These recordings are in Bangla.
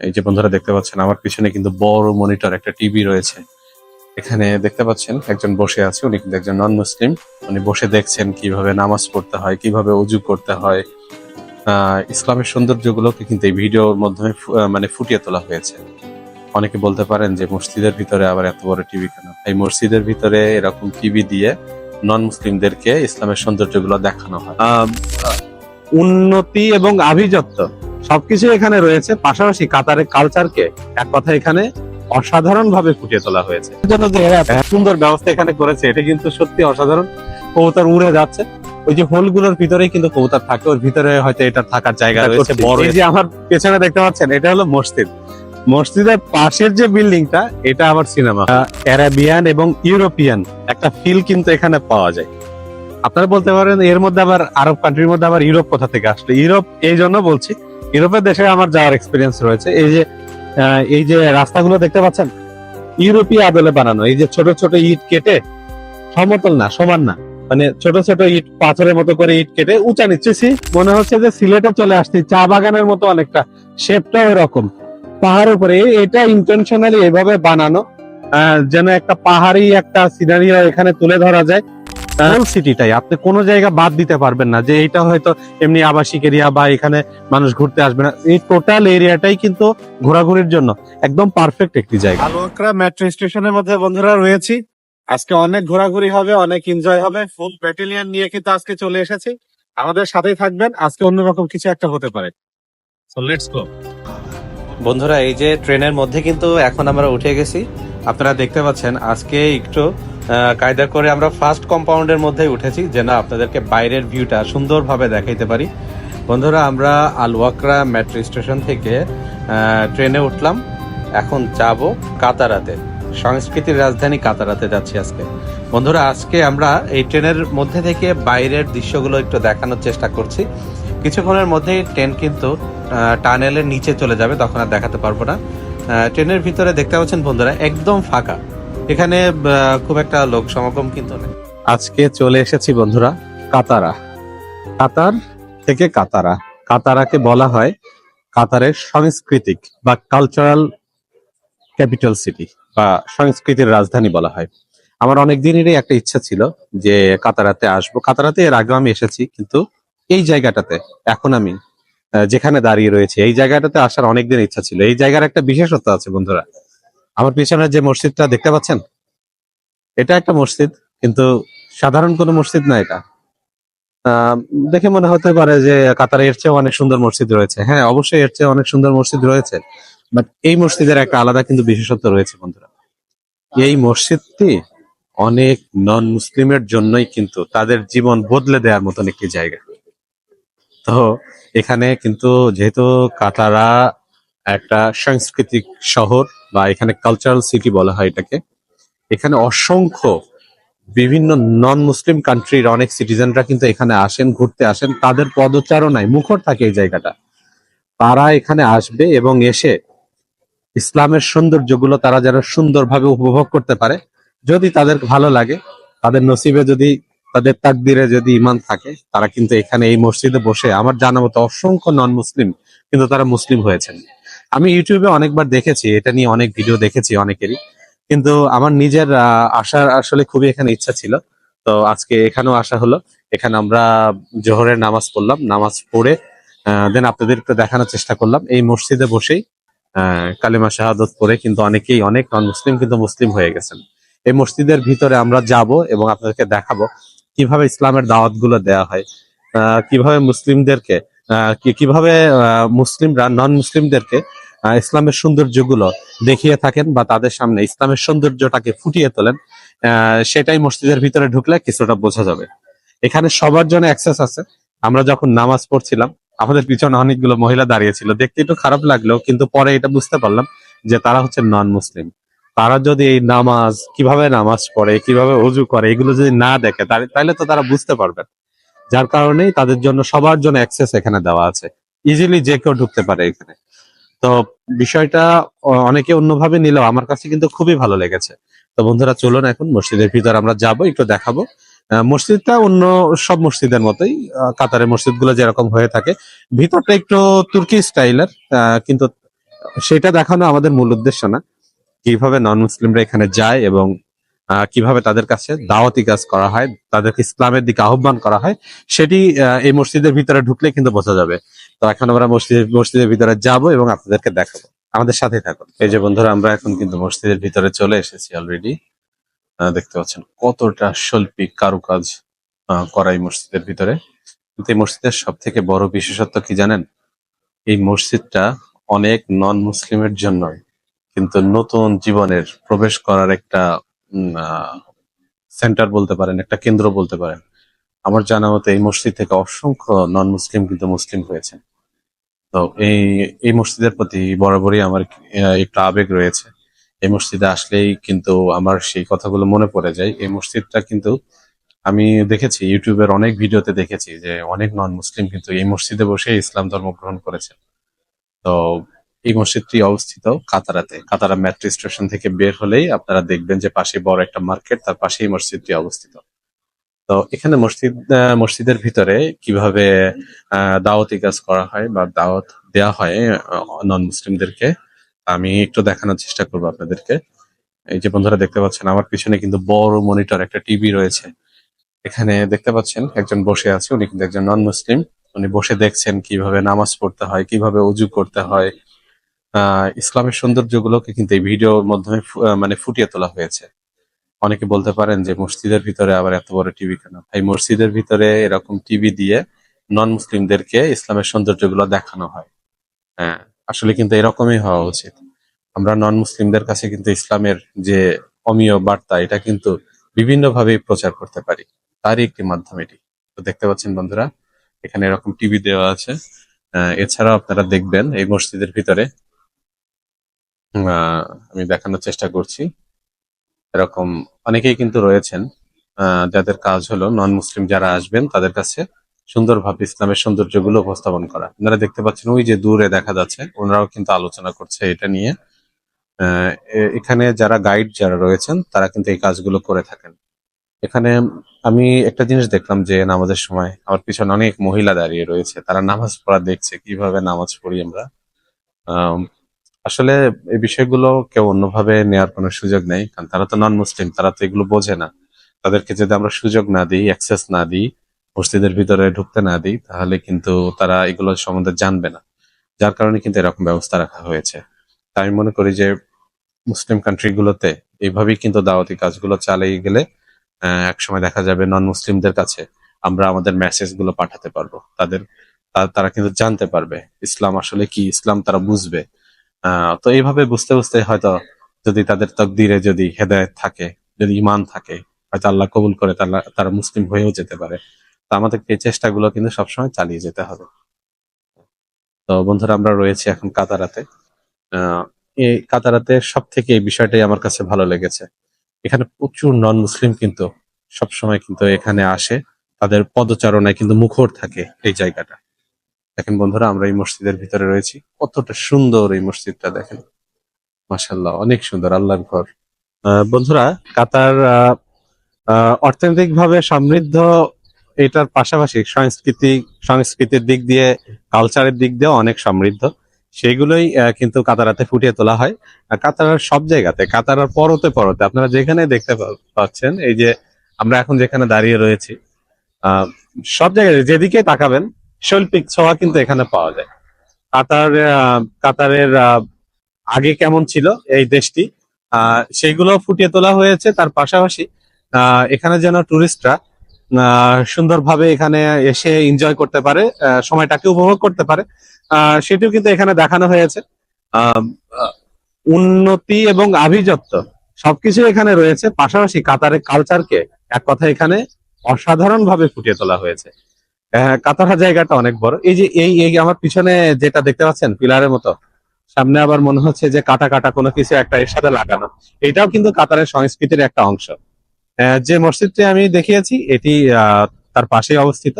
এই যে বন্ধুরা দেখতে পাচ্ছেন, আমার পিছনে কিন্তু বড় মনিটর, একটা টিভি রয়েছে। এখানে দেখতে পাচ্ছেন, একজন বসে আছে, উনি কিন্তু একজন নন মুসলিম উনি বসে দেখছেন কীভাবে নামাজ পড়তে হয়, কীভাবে অজু করতে হয়। ইসলামের সৌন্দর্যগুলোকে কিন্তু এই ভিডিওর মাধ্যমে মানে ফুটিয়ে তোলা হয়েছে। অনেকে বলতে পারেন যে মসজিদের ভিতরে আবার এত বড় টিভি কেন? এই মসজিদের ভিতরে এরকম টিভি দিয়ে নন মুসলিমদেরকে ইসলামের সৌন্দর্যগুলো দেখানো হয়। উন্নতি এবং আভিজাত্য। সবকিছু এখানে রয়েছে পাশাপাশি কাতারের কালচারকে এক কথা এখানে অসাধারণ ভাবে ফুটিয়ে তোলা হয়েছে। জন্য যে এরা সুন্দর ব্যবস্থা এখানে করেছে এটা কিন্তু সত্যি অসাধারণ। কবুতর উড়ে যাচ্ছে। ওই যে হোলগুলোর ভিতরেই কিন্তু কবুতর থাকে ওর ভিতরে হয়তো এটা থাকার জায়গা রয়েছে বড় এই যে আমার পেছনে দেখতে পাচ্ছেন এটা হলো মসজিদ। মসজিদের পাশের যে বিল্ডিংটা এটা আমার সিনেমা। অ্যারাবিয়ান এবং ইউরোপিয়ান একটা ফিল কিন্তু এখানে পাওয়া যায়। আপনারা বলতে পারেন এর মধ্যে আবার আরব কান্ট্রির মধ্যে আবার ইউরোপ কোথা থেকে আসলো? ইউরোপ এই জন্য বলছি ইউরোপের দেশে আমার যাওয়ার এক্সপিরিয়েন্স রয়েছে। এই যে এই যে রাস্তাগুলো দেখতে পাচ্ছেন, ইউরোপীয় আদলে বানানো। এই যে ছোট ছোট ইট কেটে, সমতল না, সমান না। মানে ছোট ছোট ইট, পাথরের মতো করে ইট কেটে উঁচা নিচ্ছেছি মনে হচ্ছে যে সিলেটে চলে আসছি। চা বাগানের মতো অনেকটা। শেপটাও এরকম। পাহাড়ের উপরে। এটা ইন্টেনশনালি এভাবে বানানো। যেন একটা পাহাড়ি একটা সিনারি এখানে তুলে ধরা যায়। হোল সিটিটাই আপনি কোনো জায়গা বাদ দিতে পারবেন না যে এইটা হয়তো এমনি আবাসিক এরিয়া বা এখানে মানুষ ঘুরতে আসবে না। এই টোটাল এরিয়াটাই কিন্তু ঘোরাঘুরির জন্য একদম পারফেক্ট একটি জায়গা। আলোকরা মেট্রো স্টেশনের মধ্যে বন্ধুরা রয়েছি। আজকে অনেক ঘোরাঘুরি হবে অনেক এনজয় হবে। ফুল ব্যাটালিয়ন নিয়ে কিন্তু আজকে চলে এসেছি। আমাদের সাথেই থাকবেন। আজকে অন্যরকম কিছু একটা হতে পারে। সো লেটস গো বন্ধুরা এই যে ট্রেনের মধ্যে কিন্তু এখন আমরা উঠে গেছি। আপনারা দেখতে পাচ্ছেন আজকে একটু কায়দা করে আমরা ফার্স্ট কম্পাউন্ডের মধ্যে উঠেছি যেন আপনাদেরকে বাইরের ভিউটা সুন্দরভাবে দেখাইতে পারি। বন্ধুরা, আমরা আলওয়াকরা মেট্রো স্টেশন থেকে ট্রেনে উঠলাম। এখন যাব কাতারাতে। সংস্কৃতির রাজধানী কাতারাতে যাচ্ছি আজকে। বন্ধুরা, আজকে আমরা এই ট্রেনের মধ্যে থেকে বাইরের দৃশ্যগুলো একটু দেখানোর চেষ্টা করছি। কিছুক্ষণের মধ্যেই ট্রেন কিন্তু টানেলের নিচে চলে যাবে, তখন আর দেখাতে পারব না। ট্রেনের ভিতরে দেখতে পাচ্ছেন বন্ধুরা, একদম ফাঁকা। এখানে খুব একটা লোক সমাগম কিন্তু নেই। আজকে চলে এসেছি বন্ধুরা, কাতারা। কাতার থেকে কাতারা। কাতারাকে বলা হয় কাতারের সাংস্কৃতিক বা কালচারাল ক্যাপিটাল সিটি বা সংস্কৃতির রাজধানী বলা হয়। আমার অনেক দিনেরই একটা ইচ্ছা ছিল যে কাতারাতে আসব। কাতারাতে এর আগেও আমি এসেছি, কিন্তু এই জায়গাটাতে এখন আমি যেখানে দাঁড়িয়ে রয়েছে, এই জায়গাটাতে আসার অনেক দিন ইচ্ছা ছিল। এই জায়গার একটা বিশেষত্ব আছে বন্ধুরা। আমার পিছনে যে মসজিদটা দেখতে পাচ্ছেন? এটা একটা মসজিদ, কিন্তু সাধারণ কোনো মসজিদ না এটা। দেখে মনে হতে পারে যে কাতারে এর চেয়ে অনেক সুন্দর মসজিদ রয়েছে। হ্যাঁ অবশ্যই এর চেয়ে অনেক সুন্দর মসজিদ রয়েছে, বাট এই মসজিদের একটা আলাদা কিন্তু বিশেষত্ব রয়েছে বন্ধুরা। এই মসজিদটি অনেক নন মুসলিমের জন্যই কিন্তু তাদের জীবন বদলে দেওয়ার মতন একটি জায়গা। তো এখানে কিন্তু যেহেতু কাতারা একটা সাংস্কৃতিক শহর বা এখানে কালচারাল সিটি বলা হয় এটাকে, এখানে অসংখ্য বিভিন্ন নন মুসলিম কান্ট্রির অনেক সিটিজেনরা কিন্তু এখানে আসেন, ঘুরতে আসেন, তাদের পদচারণায় মুখর থাকে এই জায়গাটা। তারা এখানে আসবে এবং এসে ইসলামের সৌন্দর্যগুলো তারা যেন সুন্দরভাবে উপভোগ করতে পারে। যদি তাদের ভালো লাগে, তাদের নসিবে যদি, তাদের তাকদিরে যদি ইমান থাকে, তারা কিন্তু এখানে এই মসজিদে বসে, আমার জানা মতো অসংখ্য নন মুসলিম কিন্তু তারা মুসলিম হয়েছেন। আমি ইউটিউবে অনেকবার দেখেছি, এটা নিয়ে অনেক ভিডিও দেখেছি অনেকেরই। কিন্তু আমার নিজের আসার আসলে খুবই এখানে ইচ্ছা ছিল। তো আজকে এখানেও আসা হলো। এখানে আমরা জোহরের নামাজ পড়লাম, নামাজ পড়ে দেন আপনাদের একটু দেখানোর চেষ্টা করলাম। এই মসজিদে বসেই কালিমা শাহাদত পড়ে, কিন্তু অনেকেই, অনেক নন মুসলিম কিন্তু মুসলিম হয়ে গেছেন। এই মসজিদের ভিতরে আমরা যাব এবং আপনাদেরকে দেখাবো কীভাবে ইসলামের দাওয়াতগুলো দেওয়া হয় কীভাবে মুসলিমদেরকে কীভাবে মুসলিমরা নন মুসলিমদেরকে ইসলামের সৌন্দর্যগুলো দেখিয়ে থাকেন বা তাদের সামনে ইসলামের সৌন্দর্যটাকে ফুটিয়ে তোলেন সেটাই মসজিদের ভিতরে ঢুকলে কিছুটা বোঝা যাবে। এখানে সবার জন্য অ্যাক্সেস আছে। আমরা যখন নামাজ পড়ছিলাম, আমাদের পিছনে অনেকগুলো মহিলা দাঁড়িয়েছিল দেখতে একটু খারাপ লাগল কিন্তু পরে এটা বুঝতে পারলাম যে তারা হচ্ছে নন মুসলিম তারা যদি এই নামাজ, কীভাবে নামাজ পড়ে, কীভাবে অজু করে, এগুলো যদি না দেখে, তাহলে- তো তারা বুঝতে পারবে। না। যার কারণেই তাদের জন্য সবার জন্য অ্যাক্সেস এখানে দেওয়া আছে। ইজিলি যে কেউ ঢুকতে পারে এখানে। তো বিষয়টা অনেকে অন্যভাবে নিলেও আমার কাছে কিন্তু খুবই ভালো লেগেছে। তো বন্ধুরা, চলুন এখন মসজিদের ভিতর আমরা যাব, একটু দেখাবো। মসজিদটা অন্য সব মসজিদের মতোই। কাতারের মসজিদগুলো যেরকম হয়ে থাকে। ভিতরটা একটু তুর্কি স্টাইলের কিন্তু সেটা দেখানো আমাদের মূল উদ্দেশ্য না। কীভাবে নন মুসলিমরা এখানে যায় এবং কীভাবে তাদের কাছে দাওয়াতি কাজ করা হয়, তাদেরকে ইসলামের দিকে আহ্বান করা হয়, সেটি এই মসজিদের ভিতরে ঢুকলে কিন্তু বোঝা যাবে। তো এখন আমরা মসজিদ, মসজিদের ভিতরে যাব এবং আপনাদেরকে দেখাবো। আমাদের সাথে থাকুন। এই যে বন্ধুরা, আমরা এখন কিন্তু মসজিদের ভিতরে চলে এসেছি অলরেডি দেখতে পাচ্ছেন কতটা শৈল্পিক কারুকাজ করা এই মসজিদের ভিতরে। কিন্তু এই মসজিদের সব থেকে বড় বিশেষত্ব কি জানেন? এই মসজিদটা অনেক নন মুসলিমের জন্য কিন্তু নতুন জীবনের প্রবেশ করার একটা সেন্টার বলতে পারেন, একটা কেন্দ্র বলতে পারেন। আমার জানা মতে এই মসজিদ থেকে অসংখ্য নন মুসলিম কিন্তু মুসলিম হয়েছে তো এই এই মসজিদের প্রতি বরাবরই আমার একটু আবেগ রয়েছে। এই মসজিদে আসলেই কিন্তু আমার সেই কথাগুলো মনে পড়ে যায়। এই মসজিদটা কিন্তু আমি দেখেছি, ইউটিউবের অনেক ভিডিওতে দেখেছি যে অনেক নন মুসলিম কিন্তু এই মসজিদে বসে ইসলাম ধর্ম গ্রহণ করেছে তো এই মসজিদটি অবস্থিত কাতারাতে। কাতারা মেট্রো স্টেশন থেকে বের হলেই আপনারা দেখবেন যে পাশে বড় একটা মার্কেট, তার পাশেই মসজিদটি অবস্থিত। তো এখানে মসজিদ মসজিদের ভিতরে কীভাবে দাওয়াতি কাজ করা হয় বা দাওয়াত দেওয়া হয় নন মুসলিমদেরকে আমি একটু দেখানোর চেষ্টা করব আপনাদেরকে। এই যে বন্ধুরা দেখতে পাচ্ছেন, আমার পিছনে কিন্তু বড় মনিটর, একটা টিভি রয়েছে। এখানে দেখতে পাচ্ছেন, একজন বসে আছে, উনি কিন্তু একজন নন মুসলিম উনি বসে দেখছেন কীভাবে নামাজ পড়তে হয়, কীভাবে অজু করতে হয় ইসলামের সৌন্দর্যগুলোকে কিন্তু এই ভিডিওর মাধ্যমে মানে ফুটিয়ে তোলা হয়েছে। অনেকে বলতে পারেন যে মসজিদের ভিতরে আবার এত বড় টিভি কেন? ভাই মসজিদের ভিতরে এরকম টিভি দিয়ে নন মুসলিমদেরকে ইসলামের সৌন্দর্যগুলো দেখানো হয়। হ্যাঁ আসলে কিন্তু এরকমই হওয়া উচিত। আমরা নন মুসলিমদের কাছে কিন্তু ইসলামের যে অমীয় বার্তা, এটা কিন্তু বিভিন্নভাবে প্রচার করতে পারি। তারই একটি মাধ্যম এটি। তো দেখতে পাচ্ছেন বন্ধুরা, এখানে এরকম টিভি দেওয়া আছে। এছাড়াও আপনারা দেখবেন এই মসজিদের ভিতরে আমি দেখানোর চেষ্টা করছি। এরকম অনেকেই কিন্তু রয়েছেন যাদের কাজ হলো নন মুসলিম যারা আসবেন তাদের কাছে সুন্দরভাবে ইসলামের সৌন্দর্যগুলো উপস্থাপন করা। আপনারা দেখতে পাচ্ছেন ওই যে দূরে দেখা যাচ্ছে ওনারাও কিন্তু আলোচনা করছে এটা নিয়ে। এখানে যারা গাইড যারা রয়েছেন তারা কিন্তু এই কাজগুলো করে থাকেন। এখানে আমি একটা জিনিস দেখলাম যে নামাজের সময় আমার পিছনে অনেক মহিলা দাঁড়িয়ে রয়েছে তারা নামাজ পড়া দেখছে কীভাবে নামাজ পড়ি আমরা। আম, আসলে এই বিষয়গুলো কেউ অন্যভাবে নেওয়ার কোনো সুযোগ নেই, কারণ তারা তো নন মুসলিম তারা তো এগুলো বোঝে না। তাদেরকে যদি আমরা সুযোগ না দিই অ্যাক্সেস না দিই, মসজিদের ভিতরে ঢুকতে না দিই, তাহলে কিন্তু তারা এগুলো সম্বন্ধে জানবে না। যার কারণে কিন্তু এরকম ব্যবস্থা রাখা হয়েছে। তাই আমি মনে করি যে মুসলিম কান্ট্রি গুলোতে এইভাবেই কিন্তু দাওয়াতি কাজগুলো চালিয়ে গেলে একসময় দেখা যাবে নন মুসলিমদের কাছে আমরা আমাদের মেসেজগুলো পাঠাতে পারব। তাদের তারা কিন্তু জানতে পারবে, ইসলাম আসলে কি, ইসলাম তারা বুঝবে। তো এইভাবে বুঝতে বুঝতে হয়তো যদি তাদের তকদিরে যদি হেদায়েত থাকে, যদি ইমান থাকে, হয়তো আল্লাহ কবুল করে তারা তারা মুসলিম হয়েও যেতে পারে। তো আমাদেরকে এই চেষ্টাগুলো কিন্তু সবসময় চালিয়ে যেতে হবে। তো বন্ধুরা, আমরা রয়েছি এখন কাতারাতে। এই কাতারাতে সব থেকে এই বিষয়টাই আমার কাছে ভালো লেগেছে। এখানে প্রচুর নন মুসলিম কিন্তু সবসময় কিন্তু এখানে আসে। তাদের পদচারণায় কিন্তু মুখর থাকে এই জায়গাটা। দেখেন বন্ধুরা আমরা এই মসজিদের ভিতরে রয়েছি। কতটা সুন্দর এই মসজিদটা দেখেন। মাশাল্লাহ অনেক সুন্দর আল্লাহর ঘর। বন্ধুরা কাতার আহ, অর্থনৈতিকভাবে সমৃদ্ধ এটার পাশাপাশি সংস্কৃতি সংস্কৃতির দিক দিয়ে কালচারের দিক দিয়েও অনেক সমৃদ্ধ। সেগুলোই কিন্তু কাতারাতে ফুটিয়ে তোলা হয়। কাতারার সব জায়গাতে কাতারার পরতে পরতে আপনারা যেখানে দেখতে পাচ্ছেন এই যে আমরা এখন যেখানে দাঁড়িয়ে রয়েছি সব জায়গায় যেদিকে তাকাবেন শৈল্পিক ছোঁয়া কিন্তু এখানে পাওয়া যায়। কাতার কাতারের আগে কেমন ছিল এই দেশটি সেইগুলো ফুটিয়ে তোলা হয়েছে। তার পাশাপাশি এখানে যেন টুরিস্টরা সুন্দরভাবে এখানে এসে এনজয় করতে পারে সময়টাকে উপভোগ করতে পারে সেটিও কিন্তু এখানে দেখানো হয়েছে। উন্নতি এবং আভিজাত্য সবকিছু এখানে রয়েছে। পাশাপাশি কাতারের কালচারকে এক কথা এখানে অসাধারণ ভাবে ফুটিয়ে তোলা হয়েছে। কাতারা জায়গাটা অনেক বড়। এই যে এই এই আমার পিছনে যেটা দেখতে পাচ্ছেন পিলারের মতো সামনে আবার মনে হচ্ছে যে কাটা কাটা কোনো কিছু একটা এর সাথে লাগানো। এটাও কিন্তু কাতারের সংস্কৃতির একটা অংশ। আহ, যে মসজিদটি আমি দেখিয়েছি এটি তার পাশেই অবস্থিত।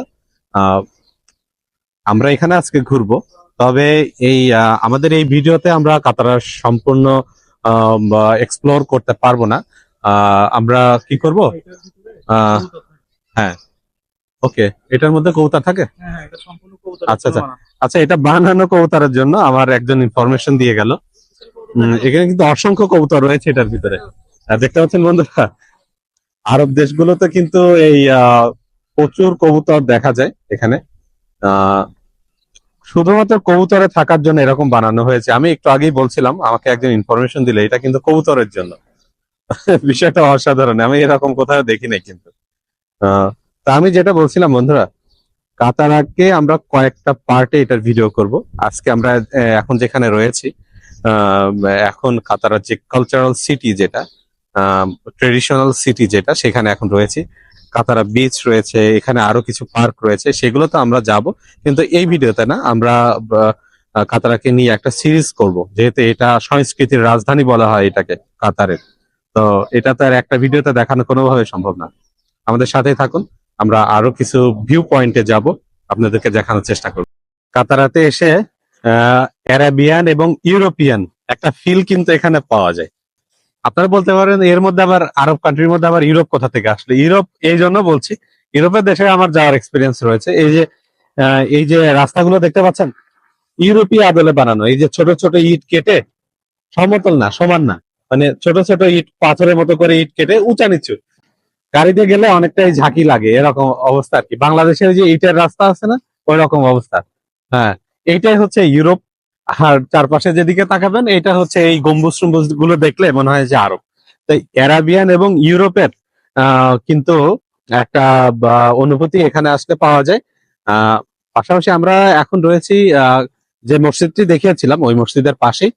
আমরা এখানে আজকে ঘুরবো। তবে এই আমাদের এই ভিডিওতে আমরা কাতারার সম্পূর্ণ এক্সপ্লোর করতে পারব না। আমরা কি করব? হ্যাঁ। ওকে এটার মধ্যে কবুতর থাকে? হ্যাঁ কবুতর। আচ্ছা, আচ্ছা। আচ্ছা এটা বানানো কবুতরের জন্য আমার একজন ইনফরমেশন দিয়ে গেল। এখানে কিন্তু অসংখ্য কবুতর রয়েছে এটার ভিতরে। আর দেখতে পাচ্ছেন বন্ধুরা আরব দেশগুলোতে কিন্তু এই প্রচুর কবুতর দেখা যায় এখানে। আহ, শুধুমাত্র কবুতরে থাকার জন্য এরকম বানানো হয়েছে। আমি একটু আগেই বলছিলাম আমাকে একজন ইনফরমেশন দিলে এটা কিন্তু কবুতরের জন্য। বিষয়টা অসাধারণ আমি এরকম কোথাও দেখি নাই কিন্তু। আহ, তা আমি যেটা বলছিলাম, বন্ধুরা, কাতারাকে আমরা কয়েকটা পার্টে এটার ভিডিও করব। আজকে আমরা এখন যেখানে রয়েছি এখন কাতারার যে কালচারাল সিটি যেটা ট্রেডিশনাল সিটি যেটা, সেখানে এখন রয়েছি। কাতারা বিচ রয়েছে, এখানে আরও কিছু পার্ক রয়েছে সেগুলো তো আমরা যাব। কিন্তু এই ভিডিওতে না, আমরা কাতারাকে নিয়ে একটা সিরিজ করব, যেহেতু এটা সংস্কৃতির রাজধানী বলা হয় এটাকে, কাতারের। তো এটা তো আর একটা ভিডিওতে দেখানো কোনোভাবে সম্ভব না। আমাদের সাথেই থাকুন। আমরা আরও কিছু ভিউ পয়েন্টে যাব। আপনাদেরকে দেখানোর চেষ্টা করব। কাতারাতে এসে অ্যারাবিয়ান এবং ইউরোপিয়ান একটা ফিল কিন্তু এখানে পাওয়া যায়। আপনারা বলতে পারেন, এর মধ্যে আবার আরব কান্ট্রির মধ্যে আবার ইউরোপ কোথা থেকে আসলে? ইউরোপ এই জন্য বলছি ইউরোপের দেশে আমার যাওয়ার এক্সপিরিয়েন্স রয়েছে। এই যে এই যে রাস্তাগুলো দেখতে পাচ্ছেন, ইউরোপীয় আদলে বানানো। এই যে ছোট ছোট ইট কেটে, সমতল না, সমান না। মানে ছোট ছোট ইট, পাথরের মতো করে ইট কেটে উঁচা নিচু। গাড়িতে গেলে অনেকটাই ঝাঁকি লাগে, এরকম অবস্থা আর কি। বাংলাদেশের যে ইটের রাস্তা আছে না ওই রকম অবস্থা। হ্যাঁ এইটাই হচ্ছে ইউরোপ। আর চারপাশে যেদিকে তাকাবেন এটা হচ্ছে এই গম্বুজ টম্বুজগুলো দেখলে মনে হয় যে আরব। তাই অ্যারাবিয়ান এবং ইউরোপের কিন্তু একটা অনুভূতি এখানে আসলে পাওয়া যায়। পাশাপাশি আমরা এখন রয়েছি যে মসজিদটি দেখিয়েছিলাম, ওই মসজিদের পাশেই।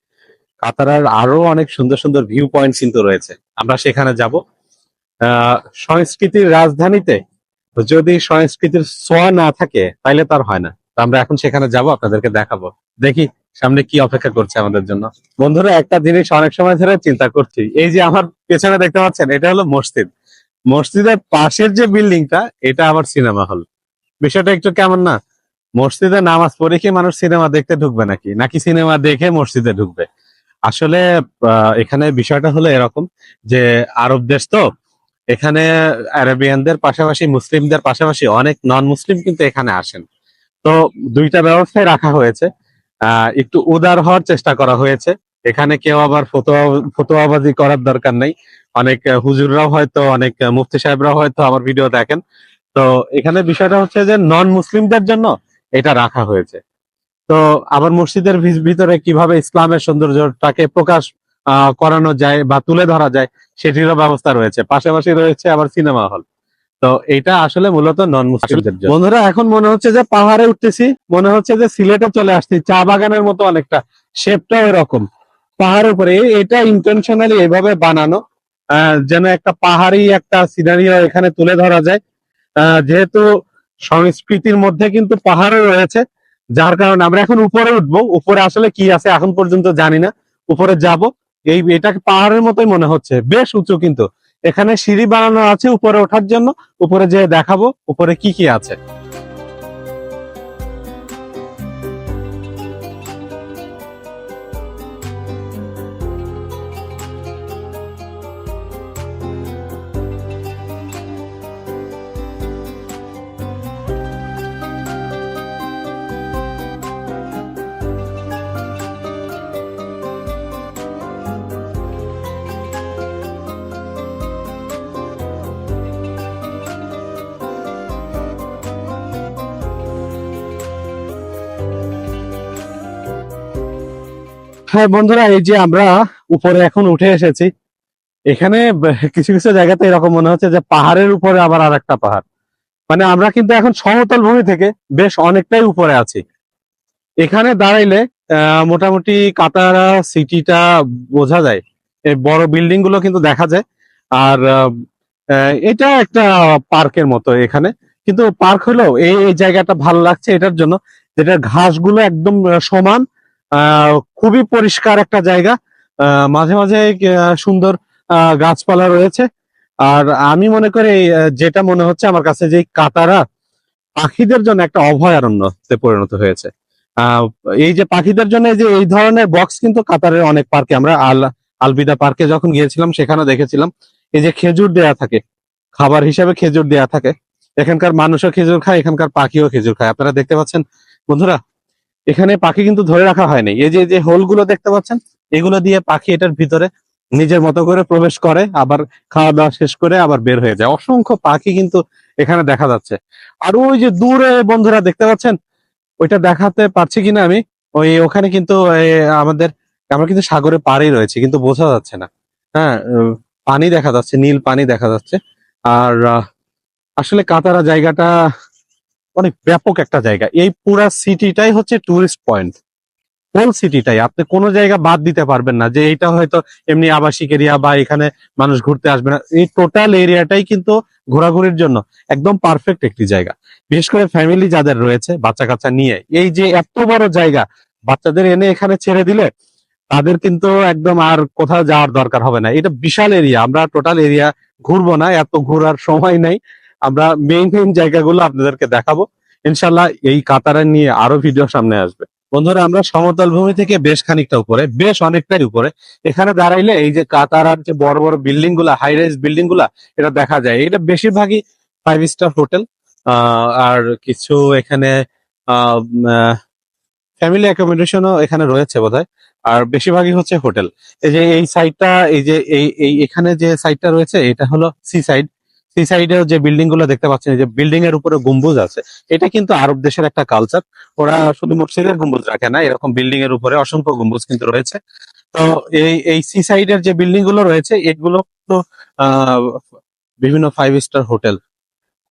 কাতারার আরও অনেক সুন্দর সুন্দর ভিউ পয়েন্ট কিন্তু রয়েছে। আমরা সেখানে যাব। সংস্কৃতির রাজধানীতে যদি সংস্কৃতির ছোঁয়া না থাকে, তাইলে তার হয় না। তো আমরা এখন সেখানে যাব, আপনাদেরকে দেখাবো। দেখি সামনে কি অপেক্ষা করছে আমাদের জন্য। বন্ধুরা, একটা জিনিস অনেক সময় ধরে চিন্তা করছি। এই যে আমার পেছনে দেখতে পাচ্ছেন, এটা হলো মসজিদ। মসজিদের পাশের যে বিল্ডিংটা, এটা আবার সিনেমা হল। বিষয়টা একটু কেমন না? মসজিদে নামাজ পড়ে কি মানুষ সিনেমা দেখতে ঢুকবে নাকি? নাকি সিনেমা দেখে মসজিদে ঢুকবে? আসলে এখানে বিষয়টা হলো এরকম যে আরব দেশ তো এখানে আরবিয়ানদের পাশাপাশি, মুসলিমদের পাশাপাশি অনেক নন মুসলিম কিন্তু এখানে আসেন। তো দুইটা ব্যবস্থায় রাখা হয়েছে। একটু উদার হওয়ার চেষ্টা করা হয়েছে। এখানে কেউ আবার ফতোয়া, ফতোয়াবাজি করার দরকার নেই। অনেক হুজুররাও হয়তো, অনেক মুফতি সাহেবরাও হয়তো আমার ভিডিও দেখেন। তো এখানে বিষয়টা হচ্ছে যে নন মুসলিমদের জন্য এটা রাখা হয়েছে। তো আবার মসজিদের ভিতরে কীভাবে ইসলামের সৌন্দর্যটাকে প্রকাশ করানো যায় বা তুলে ধরা যায়, সেটিরও ব্যবস্থা রয়েছে। পাশাপাশি রয়েছে আবার সিনেমা হল। তো এটা আসলে মূলত নন মুসলিমদের বন্ধুরা, এখন মনে হচ্ছে যে পাহাড়ে উঠতেছি, মনে হচ্ছে যে সিলেটে চলে আসছি। চা বাগানের মতো অনেকটা শেপটা এরকম। পাহাড়ের উপরে এটা ইন্টেনশনালি এভাবে বানানো যেন একটা পাহাড়ি একটা সিনারিও এখানে তুলে ধরা যায়। যেহেতু সংস্কৃতির মধ্যে কিন্তু পাহাড়ও রয়েছে, যার কারণে আমরা এখন উপরে উঠবো। উপরে আসলে কি আছে এখন পর্যন্ত জানি না। উপরে যাব। এই এটা পাহাড়ের মতোই মনে হচ্ছে। বেশ উঁচু কিন্তু। এখানে সিঁড়ি বানানো আছে উপরে ওঠার জন্য। উপরে যে দেখাবো, উপরে কি কি আছে। হ্যাঁ বন্ধুরা, এই যে আমরা উপরে এখন উঠে এসেছি, এখানে কিছু কিছু জায়গাতে এরকম মনে হচ্ছে যে পাহাড়ের উপরে আবার আর একটা পাহাড়। মানে আমরা কিন্তু এখন সমতল ভূমি থেকে বেশ অনেকটাই উপরে আছি। এখানে দাঁড়াইলে মোটামুটি কাতারা সিটিটা বোঝা যায়। এই বড় বিল্ডিংগুলো কিন্তু দেখা যায়। আর এটা একটা পার্কের মতো এখানে। কিন্তু পার্ক হলেও এই জায়গাটা ভালো লাগছে এটার জন্য, যেটা ঘাসগুলো একদম সমান খুবই পরিষ্কার একটা জায়গা। মাঝে মাঝে সুন্দর গাছপালা রয়েছে। আর আমি মনে করি যেটা মনে হচ্ছে আমার কাছে যে কাতারা পাখিদের জন্য একটা অভয়ারণ্যতে পরিণত হয়েছে। এই যে পাখিদের জন্য যে, এই ধরনের বক্স কিন্তু কাতারের অনেক পার্কে আমরা আল, আলবিদা পার্কে যখন গিয়েছিলাম সেখানে দেখেছিলাম। এই যে খেজুর দেয়া থাকে, খাবার হিসাবে খেজুর দেয়া থাকে। এখানকার মানুষও খেজুর খায়, এখানকার পাখিও খেজুর খায়। আপনারা দেখতে পাচ্ছেন, বন্ধুরা এখানে পাখি কিন্তু ধরে রাখা হয়নি। এই যে যে হোলগুলো দেখতে পাচ্ছেন, এগুলো দিয়ে পাখি এটার ভিতরে নিজের মতো করে প্রবেশ করে, আবার খাওয়া দাওয়া শেষ করে আবার বের হয়ে যায়। অসংখ্য পাখি কিন্তু এখানে দেখা যাচ্ছে। আর ওই যে দূরে বন্ধুরা দেখতে পাচ্ছেন, ওইটা দেখাতে পারছি কিনা আমি? ওই ওখানে কিন্তু আমাদের, আমরা কিন্তু সাগরের পাড়েই রয়েছে, কিন্তু বোঝা যাচ্ছে না। হ্যাঁ পানি দেখা যাচ্ছে, নীল পানি দেখা যাচ্ছে। আর আসলে কাতারা জায়গাটা অনেক ব্যাপক একটা জায়গা। এই পুরা সিটিটাই হচ্ছে টুরিস্ট পয়েন্ট হোল সিটিটাই আপনি কোনো জায়গা বাদ দিতে পারবেন না যে এইটা হয়তো এমনি আবাসিক এরিয়া বা এখানে মানুষ ঘুরতে আসবে না। এই টোটাল এরিয়াটাই কিন্তু ঘোরাঘুরির জন্য একদম পারফেক্ট একটি জায়গা। বিশেষ করে ফ্যামিলি যাদের রয়েছে বাচ্চা কাচ্চা নিয়ে। এই যে এত বড় জায়গা, বাচ্চাদের এনে এখানে ছেড়ে দিলে তাদের কিন্তু একদম আর কোথাও যাওয়ার দরকার হবে না। এটা বিশাল এরিয়া আমরা টোটাল এরিয়া ঘুরবো না, এত ঘোরার সময় নাই। আমরা মেইন মেইন জায়গাগুলো আপনাদেরকে দেখাবো। ইনশাল্লাহ এই কাতারা নিয়ে আরও ভিডিও সামনে আসবে। বন্ধুরা, আমরা সমতল ভূমি থেকে বেশ খানিকটা উপরে, বেশ অনেকটাই উপরে। এখানে দাঁড়াইলে এই যে কাতারার যে বড় বড় বিল্ডিংগুলা হাই রাইজ বিল্ডিংগুলা এটা দেখা যায়। এটা বেশিরভাগই ফাইভ স্টার হোটেল আর কিছু এখানে ফ্যামিলি অ্যাকোমোডেশনও এখানে রয়েছে বোধহয়। আর বেশিরভাগই হচ্ছে হোটেল এই যে এই সাইডটা এই যে এই এখানে যে সাইডটা রয়েছে, এটা হলো সি সাইড সি সাইডেও যে বিল্ডিংগুলো দেখতে পাচ্ছেন যে বিল্ডিং এর উপরে গম্বুজ আছে, এটা কিন্তু আরব দেশের একটা কালচার ওরা শুধু মসজিদের গম্বুজ রাখে না, এরকম বিল্ডিং এর উপরে অসংখ্য গম্বুজ কিন্তু রয়েছে। তো এই এই সি সাইডের যে বিল্ডিংগুলো রয়েছে, এগুলো তো বিভিন্ন ফাইভ স্টার হোটেল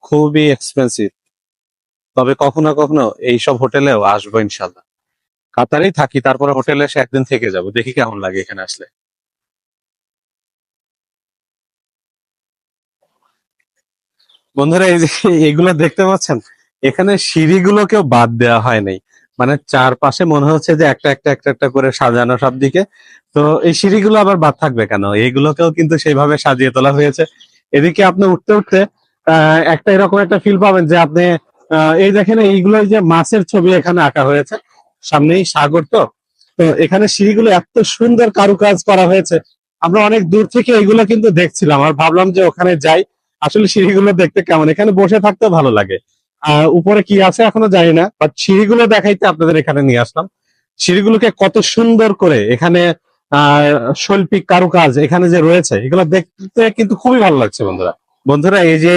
খুবই এক্সপেন্সিভ তবে কখনো কখনো এইসব হোটেলেও আসব ইনশাল্লাহ। কাতারেই থাকি, তারপরে হোটেলে এসে একদিন থেকে যাব, দেখি কেমন লাগে এখানে আসলে। বন্ধুরা, এই যে এগুলো দেখতে পাচ্ছেন? এখানে সিঁড়িগুলোকেও বাদ দেওয়া হয় নাই। মানে চারপাশে মনে হচ্ছে যে একটা একটা একটা একটা করে সাজানো সব দিকে। তো এই সিঁড়িগুলো আবার বাদ থাকবে কেন? এইগুলোকেও কিন্তু সেইভাবে সাজিয়ে তোলা হয়েছে। এদিকে আপনি উঠতে উঠতে একটা এরকম একটা ফিল পাবেন যে আপনি এই দেখেন এইগুলো যে মাছের ছবি এখানে আঁকা হয়েছে। সামনেই সাগর তো। তো এখানে সিঁড়িগুলো এত সুন্দর কারুকাজ করা হয়েছে। আমরা অনেক দূর থেকে এগুলো কিন্তু দেখছিলাম। আর ভাবলাম যে ওখানে যাই। আসলে সিঁড়িগুলো দেখতে কেমন? এখানে বসে থাকতে ভালো লাগে। আহ উপরে কি আছে এখনও জানি না বাট সিঁড়িগুলো দেখাইতে আপনাদের এখানে নিয়ে আসলাম। সিঁড়িগুলোকে কত সুন্দর করে এখানে শৈল্পিক কারুকাজ এখানে যে রয়েছে, এগুলো দেখতে কিন্তু খুবই ভালো লাগছে বন্ধুরা। বন্ধুরা, এই যে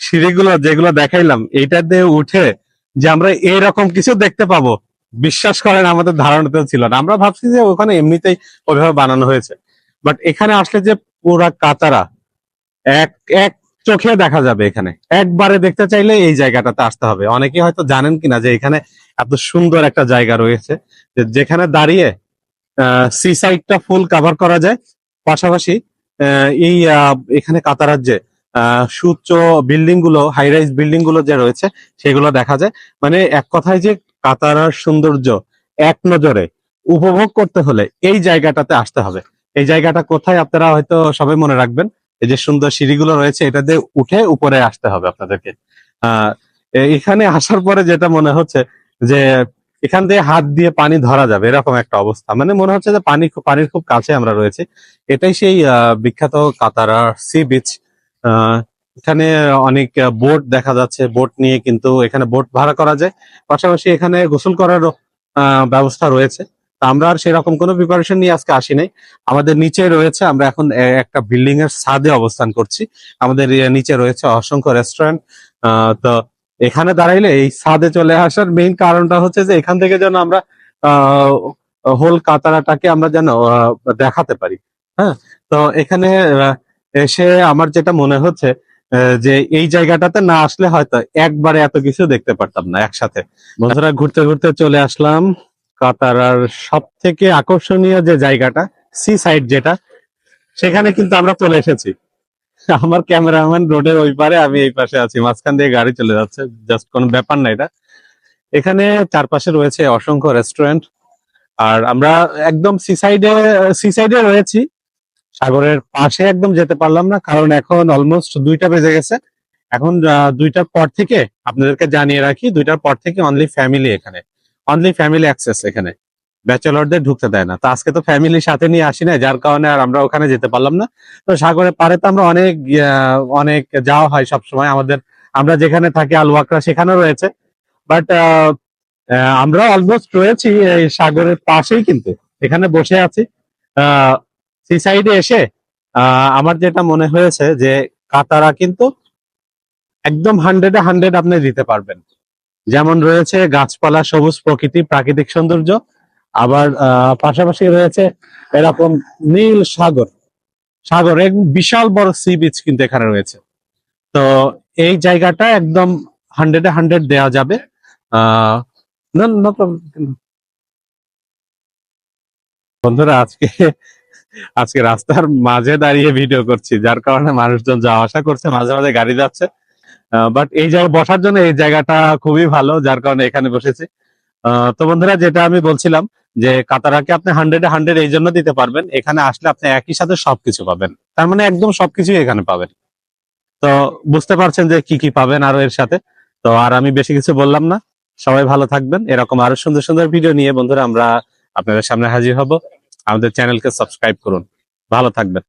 সিঁড়িগুলো যেগুলো দেখাইলাম এইটাতে উঠে যে আমরা এরকম কিছু দেখতে পাবো, বিশ্বাস করেন আমাদের ধারণাতেও ছিল না। আমরা ভাবছি যে ওখানে এমনিতেই ওইভাবে বানানো হয়েছে। বাট এখানে আসলে যে পুরা কাতারা, এক এক চোখে দেখা যাবে এখানে। একবারে দেখতে চাইলে এই জায়গাটাতে আসতে হবে। অনেকে হয়তো জানেন কিনা যে এখানে এত সুন্দর একটা জায়গা রয়েছে যেখানে দাঁড়িয়ে সি সাইডটা ফুল কভার করা যায়। পাশাপাশি এই এখানে কাতারার যে আহ, সুউচ্চ বিল্ডিংগুলো হাই রাইজ বিল্ডিংগুলো যে রয়েছে সেগুলো দেখা যায়। মানে এক কথায় যে কাতারার সৌন্দর্য এক নজরে উপভোগ করতে হলে এই জায়গাটাতে আসতে হবে। এই জায়গাটা কোথায় আপনারা হয়তো সবাই মনে রাখবেন এই যে সুন্দর সিঁড়িগুলো রয়েছে, এটা দিয়ে উঠে উপরে আসতে হবে আপনাদেরকে। আহ এখানে আসার পরে যেটা মনে হচ্ছে যে এখান দিয়ে হাত দিয়ে পানি ধরা যাবে, এরকম একটা অবস্থা। মানে মনে হচ্ছে যে পানি পানির খুব কাছে আমরা রয়েছি। এটাই সেই বিখ্যাত কাতারা সি বিচ। এখানে অনেক বোট দেখা যাচ্ছে। বোট নিয়ে কিন্তু এখানে বোট ভাড়া করা যায়। পাশাপাশি এখানে গোসল করারও ব্যবস্থা রয়েছে। আমরা আর সেরকম কোনো প্রিপারেশন নিয়ে আজকে আসি নাই। আমাদের নিচে রয়েছে, আমরা এখন একটা বিল্ডিং এর ছাদে অবস্থান করছি। আমাদের নিচে রয়েছে অসংখ্য রেস্টুরেন্ট তো এখানে দাঁড়াইলে এই ছাদে চলে আসার মেইন কারণটা হচ্ছে যে এখান থেকে যেন আমরা হোল কাতারাটাকে আমরা যেন দেখাতে পারি। হ্যাঁ তো এখানে এসে আমার যেটা মনে হচ্ছে যে এই জায়গাটাতে না আসলে হয়তো একবারে এত কিছু দেখতে পারতাম না একসাথে। বন্ধুরা, ঘুরতে ঘুরতে চলে আসলাম। কাতারার সব থেকে আকর্ষণীয় যে জায়গাটা সি সাইড যেটা, সেখানে কিন্তু আমরা চলে এসেছি। আমার ক্যামেরাম্যান রোডের ওই পারে, আমি এই পাশে আছি। মাঝখান দিয়ে গাড়ি চলে যাচ্ছে জাস্ট কোনো ব্যাপার না এটা। এখানে চারপাশে রয়েছে অসংখ্য রেস্টুরেন্ট আর আমরা একদম সি সাইডে সি সাইডে রয়েছি। সাগরের পাশে একদম যেতে পারলাম না, কারণ এখন অলমোস্ট দুইটা বেজে গেছে। এখন দুইটার পর থেকে আপনাদেরকে জানিয়ে রাখি, দুইটার পর থেকে অনলি ফ্যামিলি এখানে। অনলি ফ্যামিলি অ্যাক্সেস এখানে। ব্যাচেলরদের ঢুকতে দেয় না। তো আজকে তো ফ্যামিলির সাথে নিয়ে আসি না যার কারণে আর আমরা ওখানে যেতে পারলাম না। তো সাগরের পাড়ে তো আমরা অনেক অনেক যাওয়া হয় সব সময় আমাদের, আমরা যেখানে থাকি আলওয়াকরা সেখানে রয়েছে। বাট আমরা অলমোস্ট রয়েছি এই সাগরের পাশেই কিন্তু। এখানে বসে আছি। সি সাইডে এসে আমার যেটা মনে হয়েছে যে কাতারা কিন্তু একদম হান্ড্রেডে হান্ড্রেড আপনি দিতে পারবেন। যেমন রয়েছে গাছপালা, সবুজ প্রকৃতি, প্রাকৃতিক সৌন্দর্য, আবার পাশাপাশি রয়েছে এরকম নীল সাগর। সাগর, এক বিশাল বড় সি বিচ কিন্তু এখানে রয়েছে। তো এই জায়গাটা একদম হান্ড্রেডে হান্ড্রেড দেওয়া যাবে। বন্ধুরা, আজকে আজকে রাস্তার মাঝে দাঁড়িয়ে ভিডিও করছি, যার কারণে মানুষজন যাওয়া আসা করছে, মাঝে মাঝে গাড়ি যাচ্ছে। বাট এই জায়গায় বসার জন্য এই জায়গাটা খুবই ভালো, যার কারণে এখানে বসেছি। তো বন্ধুরা, যেটা আমি বলছিলাম যে কাতারাকে আপনি হান্ড্রেডে হান্ড্রেড এই জন্য দিতে পারবেন। এখানে আসলে আপনি একই সাথে সবকিছু পাবেন। তার মানে একদম সবকিছুই এখানে পাবেন। তো বুঝতে পারছেন যে কি কি পাবেন আরও এর সাথে। তো আর আমি বেশি কিছু বললাম না। সবাই ভালো থাকবেন। এরকম আরও সুন্দর সুন্দর ভিডিও নিয়ে বন্ধুরা আমরা আপনাদের সামনে হাজির হব। আমাদের চ্যানেলকে সাবস্ক্রাইব করুন। ভালো থাকবেন।